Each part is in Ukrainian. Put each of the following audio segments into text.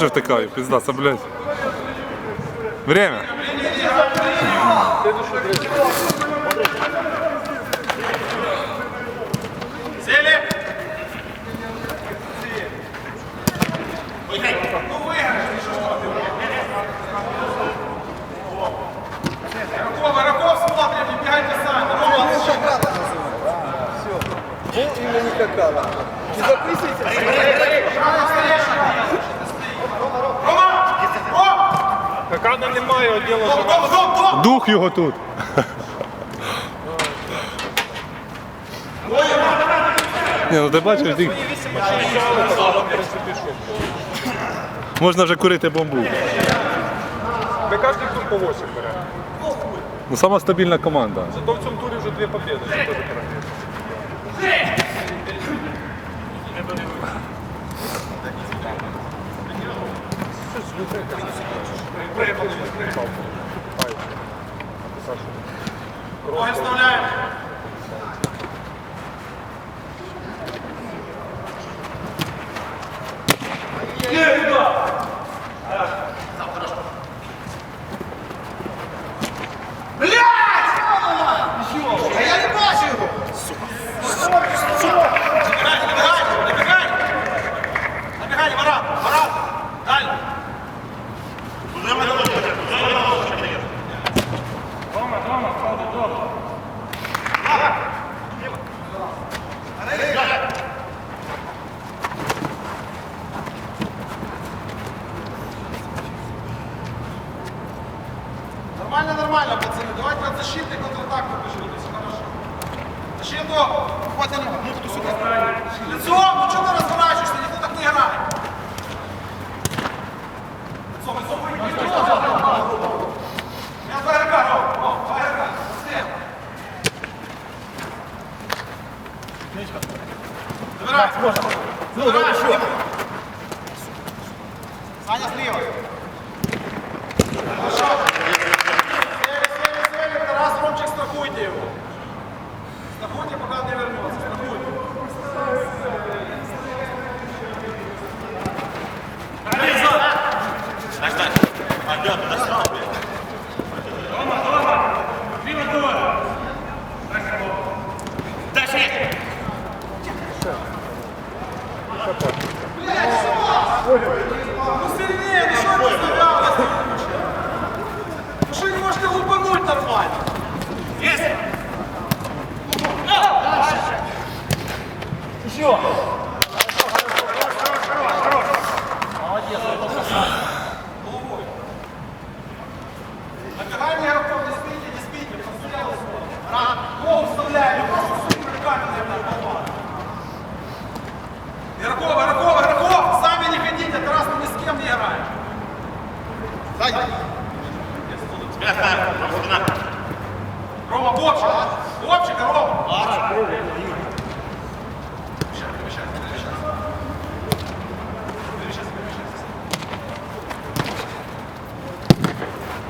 Же втыкаю, пиздаться, блядь. Время. Сели. Все. Ну или никакого. Не записывайте. Какана немає дом, дом. Дух його тут. Ні, ну ти бачиш, ти... Можна вже курити бомбу. Ми кожен тур по 8 беремо. Ну, сама стабільна команда. Зато в цьому турі вже дві побіди. Теж. Ноги вставляем. Набегай, Нормально, нормально, пацаны. Давайте от защиты контратаку побежите. Хорошо. Защиту. Хватит мухту сюда. Лицом, ну что ты разворачиваешься? Никто так не играет. Лицом, лицом. Я два игрока, Ром. Ром, два игрока. Слева. Забирай. Забирай. Слева. Саня слева. Сели, Ну Рома, бобчик, бобчик, Рома.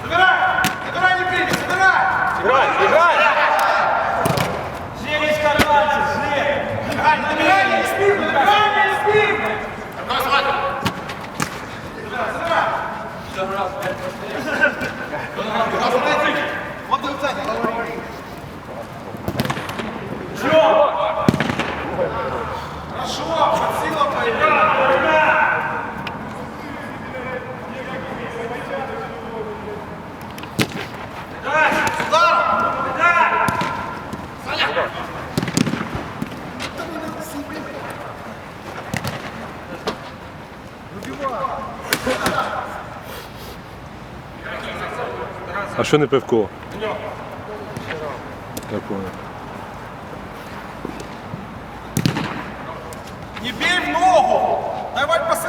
Забирай! Забирай, не примешь, забирай! Играй, играй! А що не пивко? Я понял. Не бей в ногу! Давай пасы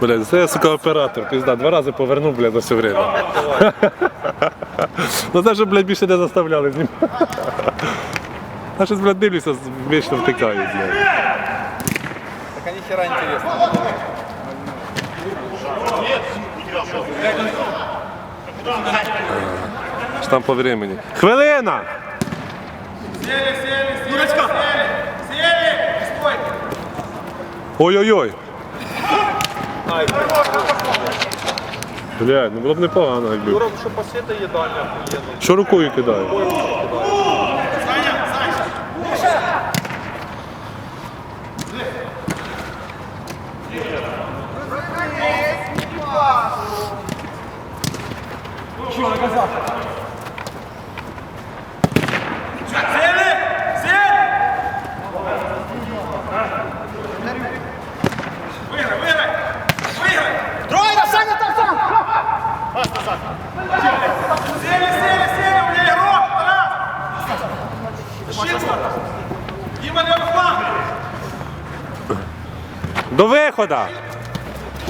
Блядь, це я, сука, оператор, пізда, два рази повернув, блядь, за все время. ну це ж, блядь, більше не заставляли знімати. А щось, блядь, дивлюся, вічно втикають, блядь. Так они хера интересно. Штам по времени. Хвилина! Сели, сели, сели, сели, сели, стой. Ой-ой-ой. Блядь, ну було б непогано, якби. Юра, що пасити їдальня охуєнно. Що рукою кидає? Саня, Саня. До виходу!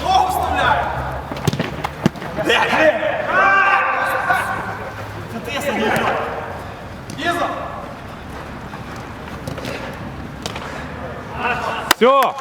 Ногу вставляй! Гиза! Все!